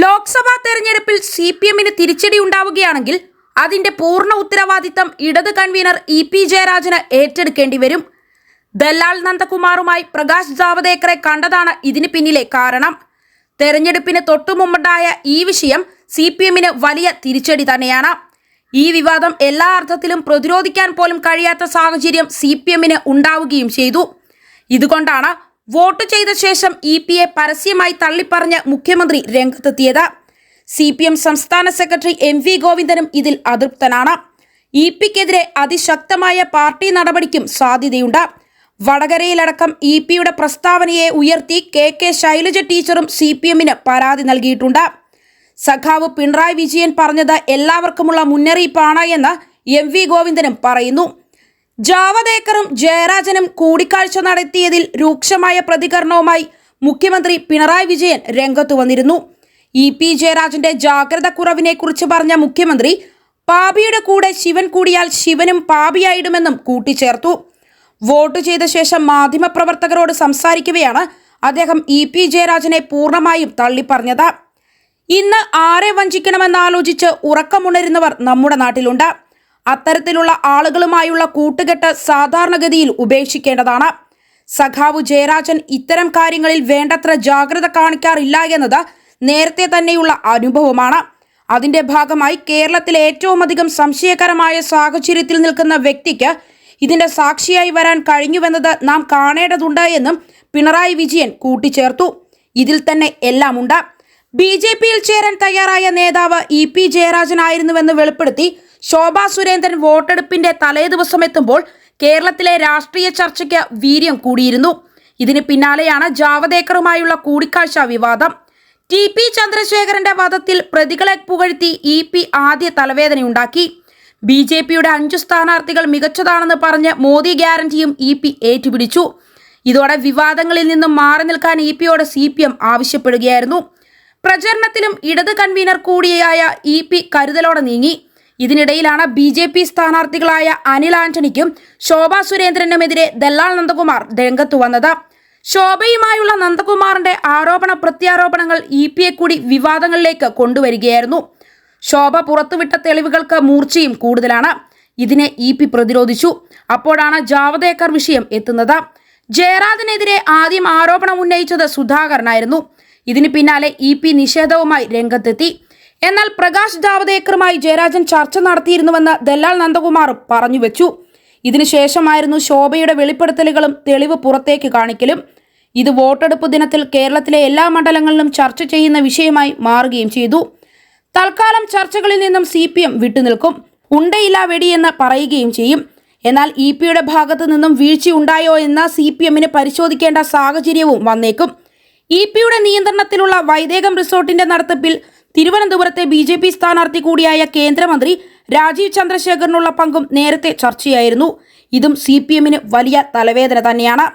ലോക്സഭാ തെരഞ്ഞെടുപ്പിൽ C P എമ്മിന് തിരിച്ചടി ഉണ്ടാവുകയാണെങ്കിൽ അതിന്റെ പൂർണ ഉത്തരവാദിത്തം ഇടത് കൺവീനർ ഇ പി ജയരാജന് ഏറ്റെടുക്കേണ്ടി വരും. ദല്ലാൽ നന്ദകുമാറുമായി പ്രകാശ് ജാവദേക്കറെ കണ്ടതാണ് ഇതിന് പിന്നിലെ കാരണം. തെരഞ്ഞെടുപ്പിന് തൊട്ടുമുമ്പുണ്ടായ ഈ വിഷയം സി പി എമ്മിന് വലിയ തിരിച്ചടി തന്നെയാണ്. ഈ വിവാദം എല്ലാ അർത്ഥത്തിലും പ്രതിരോധിക്കാൻ പോലും കഴിയാത്ത സാഹചര്യം സി പി എമ്മിന് ഉണ്ടാവുകയും ചെയ്തു. ഇതുകൊണ്ടാണ് വോട്ട് ചെയ്ത ശേഷം ഇ പി എ പരസ്യമായി തള്ളിപ്പറഞ്ഞ് മുഖ്യമന്ത്രി രംഗത്തെത്തിയത്. സി പി എം സംസ്ഥാന സെക്രട്ടറി എം വി ഗോവിന്ദനും ഇതിൽ അതൃപ്തനാണ്. ഇ പിക്കെതിരെ അതിശക്തമായ പാർട്ടി നടപടിക്കും സാധ്യതയുണ്ട്. വടകരയിലടക്കം ഇ പിയുടെ പ്രസ്താവനയെ ഉയർത്തി കെ കെ ശൈലജ ടീച്ചറും സി പി എമ്മിന് പരാതി നൽകിയിട്ടുണ്ട്. സഖാവ് പിണറായി വിജയൻ പറഞ്ഞത് എല്ലാവർക്കുമുള്ള മുന്നറിയിപ്പാണ് എന്ന് എം വി ഗോവിന്ദനും പറയുന്നു. ജാവദേക്കറും ജയരാജനും കൂടിക്കാഴ്ച നടത്തിയതിൽ രൂക്ഷമായ പ്രതികരണവുമായി മുഖ്യമന്ത്രി പിണറായി വിജയൻ രംഗത്തു വന്നിരുന്നു. ഇ പി ജയരാജന്റെ ജാഗ്രത കുറവിനെക്കുറിച്ച് പറഞ്ഞ മുഖ്യമന്ത്രി പാപിയുടെ കൂടെ ശിവൻ കൂടിയാൽ ശിവനും പാപിയായിടുമെന്നും കൂട്ടിച്ചേർത്തു. വോട്ട് ചെയ്ത ശേഷം മാധ്യമപ്രവർത്തകരോട് സംസാരിക്കവെയാണ് അദ്ദേഹം ഇ പി ജയരാജനെ പൂർണമായും തള്ളിപ്പറഞ്ഞത്. ഇന്ന് ആരെ വഞ്ചിക്കണമെന്നാലോചിച്ച് ഉറക്കമുണരുന്നവർ നമ്മുടെ നാട്ടിലുണ്ട്. അത്തരത്തിലുള്ള ആളുകളുമായുള്ള കൂട്ടുകെട്ട് സാധാരണഗതിയിൽ ഉപേക്ഷിക്കേണ്ടതാണ്. സഖാവു ജയരാജൻ ഇത്തരം കാര്യങ്ങളിൽ വേണ്ടത്ര ജാഗ്രത കാണിക്കാറില്ല എന്നത് നേരത്തെ തന്നെയുള്ള അനുഭവമാണ്. അതിന്റെ ഭാഗമായി കേരളത്തിൽ ഏറ്റവും അധികം സംശയകരമായ സാഹചര്യത്തിൽ നിൽക്കുന്ന വ്യക്തിക്ക് ഇതിന്റെ സാക്ഷിയായി വരാൻ കഴിഞ്ഞുവെന്നത് നാം കാണേണ്ടതുണ്ട് എന്നും പിണറായി വിജയൻ കൂട്ടിച്ചേർത്തു. ഇതിൽ തന്നെ എല്ലാമുണ്ട്. ബി ജെ പിയിൽ ചേരാൻ തയ്യാറായ നേതാവ് ഇ പി ജയരാജനായിരുന്നുവെന്ന് വെളിപ്പെടുത്തി ശോഭാ സുരേന്ദ്രൻ വോട്ടെടുപ്പിന്റെ തലേദിവസം എത്തുമ്പോൾ കേരളത്തിലെ രാഷ്ട്രീയ ചർച്ചയ്ക്ക് വീര്യം കൂടിയിരുന്നു. ഇതിന് പിന്നാലെയാണ് ജാവദേക്കറുമായുള്ള കൂടിക്കാഴ്ച വിവാദം. ടി പി ചന്ദ്രശേഖരന്റെ വധത്തിൽ പ്രതികളെ പുകഴ്ത്തി ഇ പി ആദ്യ തലവേദനയുണ്ടാക്കി. ബി ജെ പിയുടെ അഞ്ചു സ്ഥാനാർത്ഥികൾ മികച്ചതാണെന്ന് പറഞ്ഞ് മോദി ഗ്യാരണ്ടിയും ഇ പി ഏറ്റുപിടിച്ചു. ഇതോടെ വിവാദങ്ങളിൽ നിന്നും മാറി നിൽക്കാൻ ഇ പിയോട് സി പി എം ആവശ്യപ്പെടുകയായിരുന്നു. പ്രചരണത്തിലും ഇടത് കൺവീനർ കൂടിയായ ഇ പി കരുതലോടെ നീങ്ങി. ഇതിനിടയിലാണ് ബി ജെ പി സ്ഥാനാർത്ഥികളായ അനിൽ ആന്റണിക്കും ശോഭാ സുരേന്ദ്രനുമെതിരെ ദല്ലാൽ നന്ദകുമാർ രംഗത്തു വന്നത്. ശോഭയുമായുള്ള നന്ദകുമാറിന്റെ ആരോപണ പ്രത്യാരോപണങ്ങൾ ഇ പിയെ കൂടി വിവാദങ്ങളിലേക്ക് കൊണ്ടുവരികയായിരുന്നു. ശോഭ പുറത്തുവിട്ട തെളിവുകൾക്ക് മൂർച്ചയും കൂടുതലാണ്. ഇതിനെ ഇ പി പ്രതിരോധിച്ചു. അപ്പോഴാണ് ജാവദേക്കർ വിഷയം എത്തുന്നത്. ജയറാദിനെതിരെ ആദ്യം ആരോപണം ഉന്നയിച്ചത് സുധാകരനായിരുന്നു. ഇതിന് പിന്നാലെ ഇ പി നിഷേധവുമായി രംഗത്തെത്തി. എന്നാൽ പ്രകാശ് ജാവദേക്കറുമായി ജയരാജൻ ചർച്ച നടത്തിയിരുന്നുവെന്ന് ദല്ലാൽ നന്ദകുമാർ പറഞ്ഞുവെച്ചു ഇതിനുശേഷമായിരുന്നു ശോഭയുടെ വെളിപ്പെടുത്തലുകളും തെളിവ് പുറത്തേക്ക് കാണിക്കലും. ഇത് വോട്ടെടുപ്പ് ദിനത്തിൽ കേരളത്തിലെ എല്ലാ മണ്ഡലങ്ങളിലും ചർച്ച ചെയ്യുന്ന വിഷയമായി മാറുകയും ചെയ്തു. തൽക്കാലം ചർച്ചകളിൽ നിന്നും സി പി എം വിട്ടുനിൽക്കും. ഉണ്ടയില്ല വെടിയെന്ന് പറയുകയും ചെയ്യും. എന്നാൽ ഇ പിയുടെ ഭാഗത്തു നിന്നും വീഴ്ചയുണ്ടായോ എന്ന സി പി എമ്മിന് പരിശോധിക്കേണ്ട സാഹചര്യവും വന്നേക്കും. ഇ പിയുടെ നിയന്ത്രണത്തിലുള്ള വൈദേകം റിസോർട്ടിന്റെ നടത്തിപ്പിൽ തിരുവനന്തപുരത്തെ ബി ജെ പി സ്ഥാനാർത്ഥി കൂടിയായ കേന്ദ്രമന്ത്രി രാജീവ് ചന്ദ്രശേഖറിനുള്ള പങ്കും നേരത്തെ ചർച്ചയായിരുന്നു. ഇതും സി പി എമ്മിന് വലിയ തലവേദന തന്നെയാണ്.